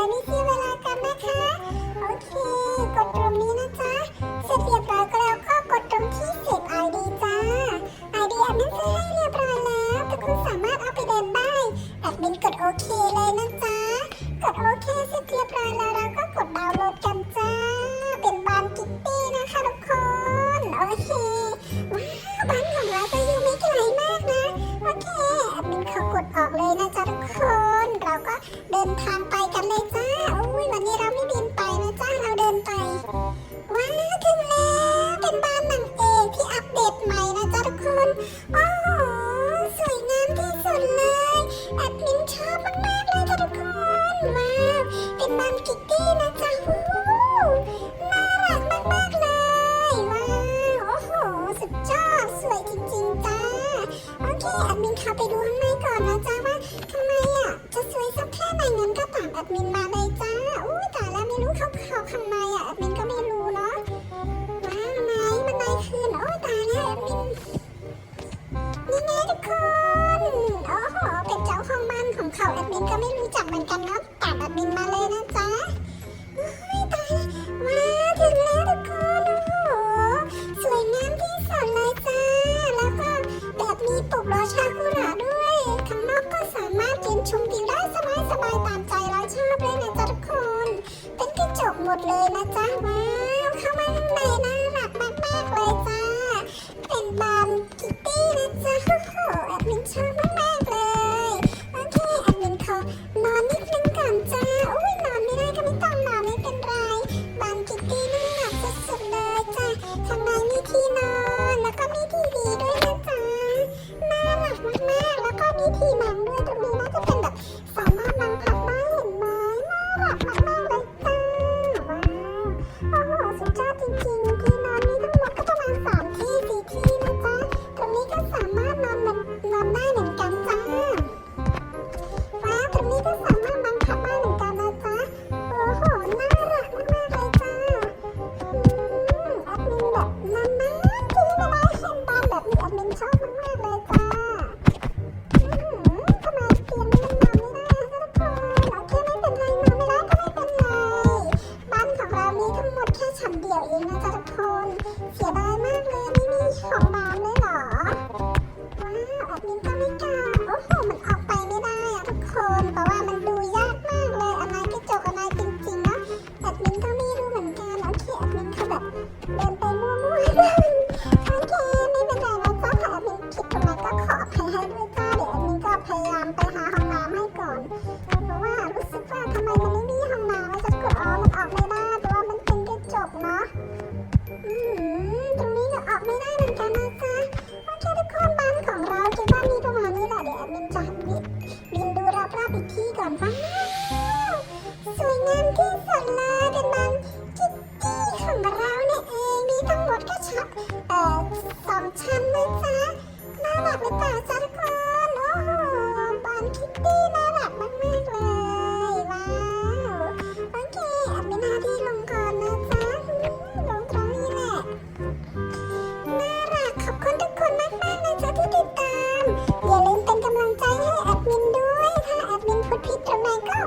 และนี่คือเวลากลับนะคะ โอเค กดตรงนี้นะจ๊ะ นี้ก็ไม่กล้าโอ้โหมันออกไปไม่ได้อะทุกคนเพราะว่ามันดูยากมากเลยอะไรกระจกอะไรจริงๆเนาะแอดมินก็ไม่รู้เหมือนกันโอเคแอดมินเขาแบบเดินไปมั่วๆโอเคไม่เป็นไรนะจ้าถ้าแอดมินคิดตรงไหนก็ขออภัยให้ด้วยจ้าเดี๋ยวแอดมินก็พยายามไปหา สวยงามที่สุดเลยเป็นมันคิตตี้ของเราเนี่ยเองมีทั้งหมดก็ช็อสองชั้นเลยจ้าน่ารักหรือเปล่าจ้ะทุกคนโอ้โหบอลคิตตี้น่ารักมากๆ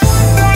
Bye.